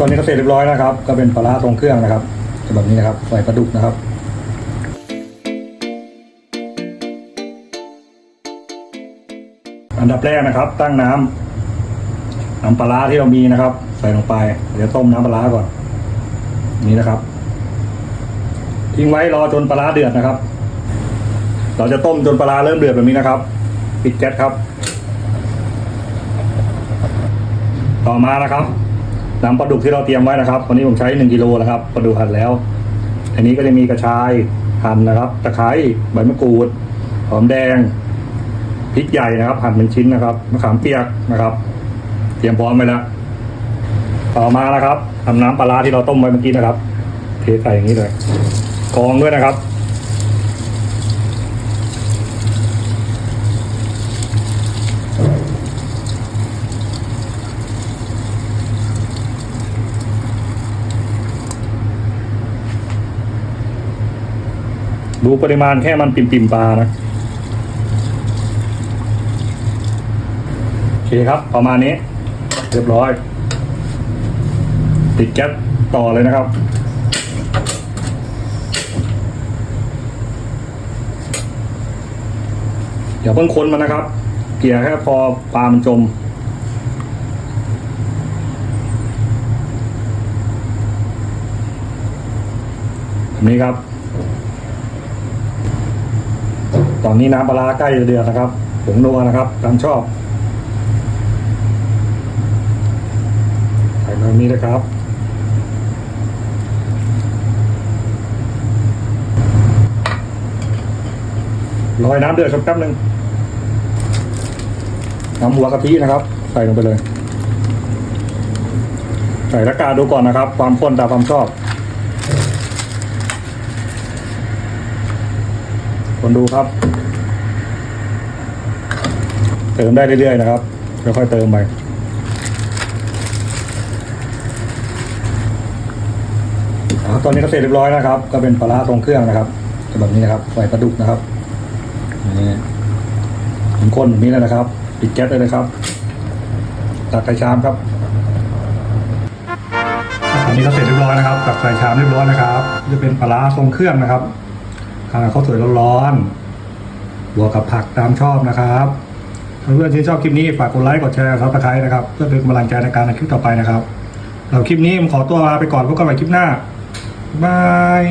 ตอนนี้ก็เสร็จเรียบร้อยนะครับ ก็เป็นปลาร้าทรงเครื่องนะครับแบบนี้นะครับใส่ปลาดุกนะครับอันดับแรกนะครับ ตั้งน้ำน้ำปลาร้าที่เรามีนะครับ ใส่ลงไป เดี๋ยวต้มน้ำปลาร้าก่อน นี่นะครับ ทิ้งไว้รอจนปลาร้าเดือดนะครับ เราจะต้มจนปลาร้าเริ่มเดือดแบบนี้นะครับ ปิดแก๊สครับ ต่อมานะครับ น้ำปลาดุกที่เราเตรียมไว้นะครับ วันนี้ผมใช้หนึ่งกิโลนะครับปลาดุกหั่นแล้ว อันนี้ก็จะมีกระชายหั่นนะครับ ตะไคร้ใบมะกรูดหอมแดงพริกใหญ่นะครับหั่นเป็นชิ้นนะครับมะขามเปียกนะครับ เตรียมพร้อมไว้แล้วต่อมานะครับทำน้ำปลาร้าที่เราต้มไว้เมื่อกี้นะครับ เทใส่อย่างนี้เลยกองด้วยนะครับ ดูปริมาณแค่มันปิ่มๆปลานะโอเคครับประมาณนี้ เรียบร้อย ติดแก๊สต่อเลยนะครับอย่าเพิ่งค้นมันนะครับ เกลี่ยแค่พอปลามันจม แบบนี้ครับ ตอนนี้น้ำปลาใกล้จะเดือดนะครับผงนัวนะครับตามชอบใส่แบบนี้นะครับรอยน้ำเดือดสักแป๊บหนึ่งน้ำหัวกะทินะครับ ใส่ลงไปเลย ใส่ละกาดูก่อนนะครับ ความข้นตามความชอบ คนดูครับ เติมได้เรื่อยๆนะครับค่อยๆเติมไปตอนนี้ก็เสร็จเรียบร้อยนะครับ ก็เป็นปลาร้าทรงเครื่องนะครับแบบนี้นะครับใส่ปลาดุกนะครับนี่ข้นแบบนี้เลยนะครับ ปิดแก๊สเลยนะครับ ตักใส่ชามครับอันนี้ก็เสร็จเรียบร้อยนะครับตักใส่ชามเรียบร้อยนะครับ จะเป็นปลาร้าทรงเครื่องนะครับ ข้าวสวยร้อนๆบวกกับผักตามชอบนะครับถ้าเพื่อนที่ชอบคลิปนี้ฝากกดไลค์กดแชร์ซับสไครต์นะครับ เพื่อเป็นกำลังใจในการทำคลิปต่อไปนะครับเราคลิปนี้ผมขอตัวลาไปก่อนพบกันใหม่คลิปหน้าบาย